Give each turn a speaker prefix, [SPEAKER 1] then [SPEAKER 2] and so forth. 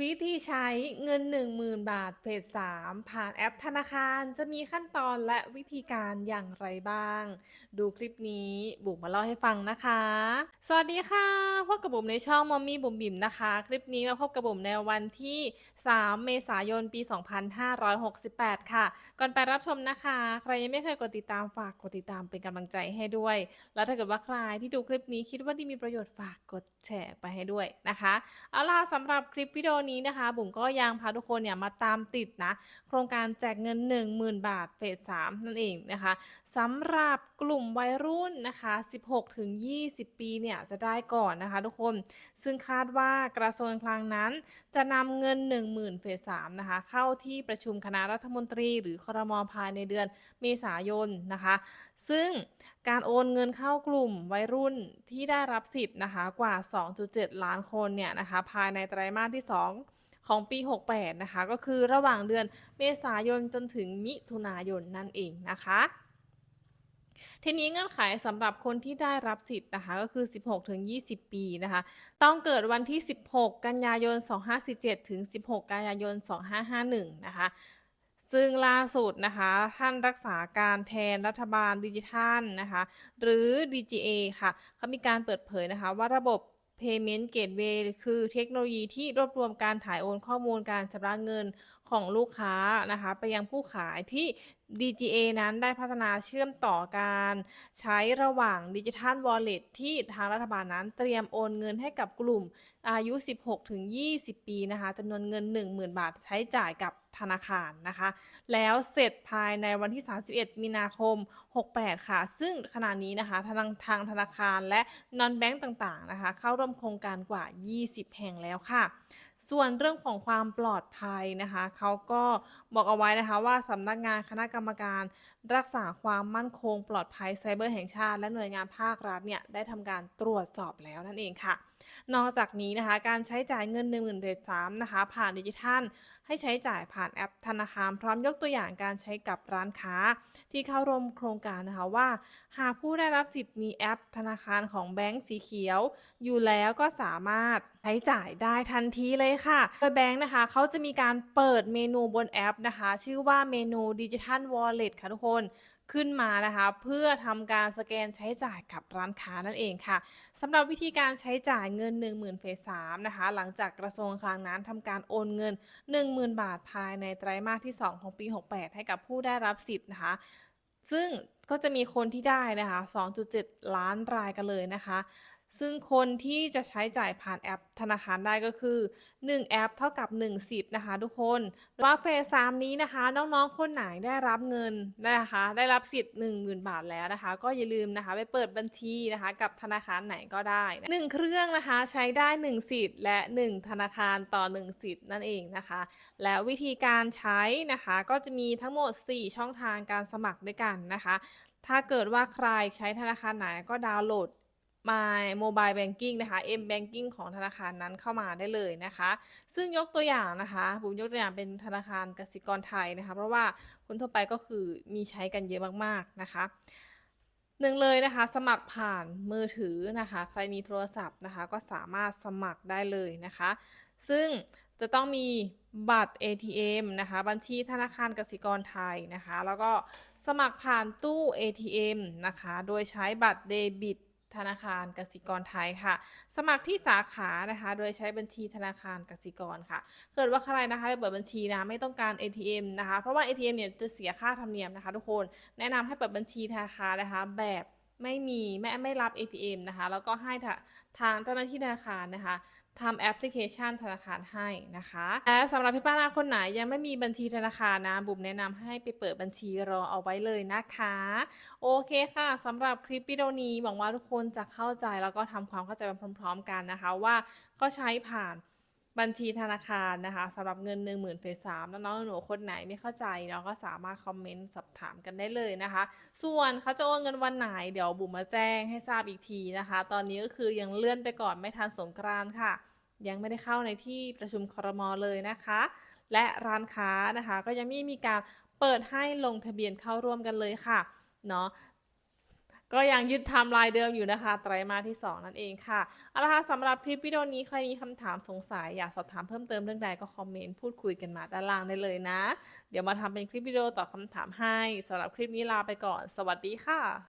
[SPEAKER 1] วิธีใช้เงิน 10,000 บาทเฟส3ผ่านแอปธนาคารจะมีขั้นตอนและวิธีการอย่างไรบ้าง ดูคลิปนี้บุ๋มมาเล่าให้ฟังนะคะ สวัสดีค่ะพบกับบุ๋มในช่องมอมมี่บุ๋มบิ๋มนะคะ คลิปนี้มาพบกับบุ๋มในวันที่ 3 เมษายนปี 2568 ค่ะ ก่อนไปรับชมนะคะ ใครยังไม่เคยกดติดตามฝากกดติดตามเป็นกำลังใจให้ด้วย แล้วถ้าเกิดว่าใครที่ดูคลิปนี้คิดว่าดีมีประโยชน์ฝากกดแชร์ไปให้ด้วยนะคะเอาล่ะสำหรับคลิปวิดีโอนี้นะคะ บุ๋มก็ยังพาทุกคนเนี่ยมาตามติดนะ โครงการแจกเงิน 10,000 บาทเฟส3นั่นเองนะคะสำหรับกลุ่มวัยรุ่นนะคะ 16-20 ปีเนี่ยจะได้ก่อนนะคะทุกคน ซึ่งคาดว่ากระทรวงคลังนั้น จะนำเงิน 10,000เฟส3นะคะ เข้าที่ประชุมคณะรัฐมนตรีหรือครมภายในเดือนเมษายนนะคะ ซึ่งการโอนเงินเข้ากลุ่มวัยรุ่นที่ได้รับสิทธิ์นะคะกว่า 2.7 ล้านคนเนี่ยนะคะภายในไตรมาสที่ 2ของปี 68 นะคะ ก็คือระหว่างเดือนเมษายนจนถึงมิถุนายนนั่นเองนะคะทีนี้เงื่อนไขสำหรับคนที่ได้รับสิทธิ์นะคะก็คือ 16-20 ปีนะคะ ต้องเกิดวันที่ 16 กันยายน 2547 ถึง 16 กันยายน 2551 นะคะ ซึ่งล่าสุดนะคะ ท่านรักษาการแทนรัฐบาลดิจิทัลนะคะ หรือ DGA ค่ะเขามีการเปิดเผยนะคะว่าระบบ Payment Gateway คือเทคโนโลยีที่รวบรวมการถ่ายโอนข้อมูลการชำระเงินของลูกค้านะคะ ไปยังผู้ขายที่ DGA นั้นได้พัฒนาเชื่อมต่อการใช้ระหว่างดิจิทัล Wallet ที่ทางรัฐบาลนั้นเตรียมโอนเงินให้กับกลุ่มอายุ 16-20 ปีนะคะจำนวนเงิน 10,000 บาทใช้จ่ายกับธนาคารนะคะ แล้วเสร็จภายในวันที่ 31 มีนาคม 68 ค่ะ ซึ่งขณะนี้นะคะทางทางธนาคารและนอนแบงก์ต่างๆนะคะ เข้าร่วมโครงการกว่า 20 แห่งแล้วค่ะ ส่วนเรื่องของความปลอดภัยนะคะเขาก็บอกเอาไว้นะคะว่าสำนักงานคณะกรรมการรักษาความมั่นคงปลอดภัยไซเบอร์แห่งชาติ และหน่วยงานภาครัฐเนี่ยได้ทำการตรวจสอบแล้วนั่นเองค่ะ นอกจากนี้นะคะ การใช้จ่ายเงิน1 0,000เฟส3นะคะ ผ่านดิจิทัล ให้ใช้จ่ายผ่านแอปธนาคาร พร้อมยกตัวอย่างการใช้กับร้านค้า ที่เข้าร่วมโครงการนะคะว่า หากผู้ได้รับสิทธิ์มีแอปธนาคารของแบงก์สีเขียว อยู่แล้วก็สามารถใช้จ่ายได้ทันทีเลยค่ะโดยแบงก์นะคะเขาจะมีการเปิดเมนูบนแอปนะคะ ชื่อว่าเมนูดิจิทัลวอลเล็ตค่ะทุกคน ขึ้นมานะคะ เพื่อทำการสแกนใช้จ่ายกับร้านค้านั่นเองค่ะสำหรับวิธีการใช้จ่ายเงิน 10,000เฟส3นะคะหลังจากกระทรวงคลังนั้นทำการโอนเงิน 10,000 บาทภายในไตรมาสที่ 2 ของปี 68 ให้กับผู้ได้รับสิทธิ์นะคะ ซึ่งก็จะมีคนที่ได้นะคะ 2.7 ล้านรายกันเลยนะคะ ซึ่งคนที่จะใช้จ่ายผ่านแอปธนาคารได้ก็คือ 1 แอปเท่ากับ 1 สิทธิ์นะคะทุกคนว่าเฟส3นี้นะคะ น้องๆ คนไหนได้รับเงินนะคะ ได้รับสิทธิ์ 10,000 บาทแล้วนะคะ ก็อย่าลืมนะคะไปเปิดบัญชีนะคะ กับธนาคารไหนก็ได้นะหนึ่งเครื่องนะคะใช้ได้ 1 สิทธิ์และ 1 ธนาคารต่อ 1 สิทธิ์นั่นเองนะคะ และวิธีการใช้นะคะก็จะมีทั้งหมด 4 ช่องทางการสมัครด้วยกันนะคะ ถ้าเกิดว่าใครใช้ธนาคารไหนก็ดาวน์โหลด My Mobile Banking นะคะ M Banking ของธนาคารนั้นเข้ามาได้เลยนะคะ ซึ่งยกตัวอย่างนะคะบุ๋มยกตัวอย่างเป็นธนาคารกสิกรไทยนะคะ เพราะว่าคนทั่วไปก็คือมีใช้กันเยอะมากๆนะคะหนึ่งเลยนะคะ สมัครผ่านมือถือนะคะ ใครมีโทรศัพท์นะคะ ก็สามารถสมัครได้เลยนะคะ ซึ่งจะต้องมีบัตร ATM นะคะ บัญชีธนาคารกสิกรไทยนะคะ แล้วก็สมัครผ่านตู้ ATM นะคะ โดยใช้บัตรเดบิต ธนาคารกสิกรไทยค่ะ สมัครที่สาขานะคะ โดยใช้บัญชีธนาคารกสิกรค่ะ เกิดว่าใครนะคะไปเปิดบัญชีนะไม่ต้องการ ATM นะคะ เพราะว่า ATM เนี่ยจะเสียค่าธรรมเนียมนะคะ ทุกคนแนะนำให้เปิดบัญชีธนาคารนะคะแบบ ไม่มีไม่ไม่รับ ATM นะคะ แล้วก็ให้ทางเจ้าหน้าที่ธนาคารนะคะทำแอปพลิเคชันธนาคารให้นะคะและสำหรับพี่ป้านาคนไหนยังไม่มีบัญชีธนาคารนะบุ๋มแนะนำให้ไปเปิดบัญชีรอเอาไว้เลยนะคะ โอเคค่ะสำหรับคลิปวิดีโอนี้หวังว่าทุกคนจะเข้าใจแล้วก็ทำความเข้าใจไปพร้อม ๆ กันนะคะ ว่าก็ใช้ผ่าน บัญชีธนาคารนะคะสำหรับเงิน 1 0,000เฟสสามน้องๆหนูๆคนไหนไม่เข้าใจเนาะก็สามารถคอมเมนต์สอบถามกันได้เลยนะคะ ส่วนเขาจะโอนเงินวันไหนเดี๋ยวบุ๋มมาแจ้งให้ทราบอีกทีนะคะ ตอนนี้ก็คือยังเลื่อนไปก่อนไม่ทันสงกรานค่ะ ยังไม่ได้เข้าในที่ประชุมครมเลยนะคะ และร้านค้านะคะก็ยังไม่มีการเปิดให้ลงทะเบียนเข้าร่วมกันเลยค่ะเนาะ ก็ยังยึดไทม์ไลน์เดิมอยู่นะคะไตรมาสที่ 2 นั่นเองค่ะเอาละค่ะสำหรับคลิปวิดีโอนี้ใครมีคำถามสงสัยอยากสอบถามเพิ่มเติมเรื่องใดก็คอมเมนต์พูดคุยกันมาด้านล่างได้เลยนะ เดี๋ยวมาทำเป็นคลิปวิดีโอตอบคำถามให้สำหรับคลิปนี้ลาไปก่อน สวัสดีค่ะ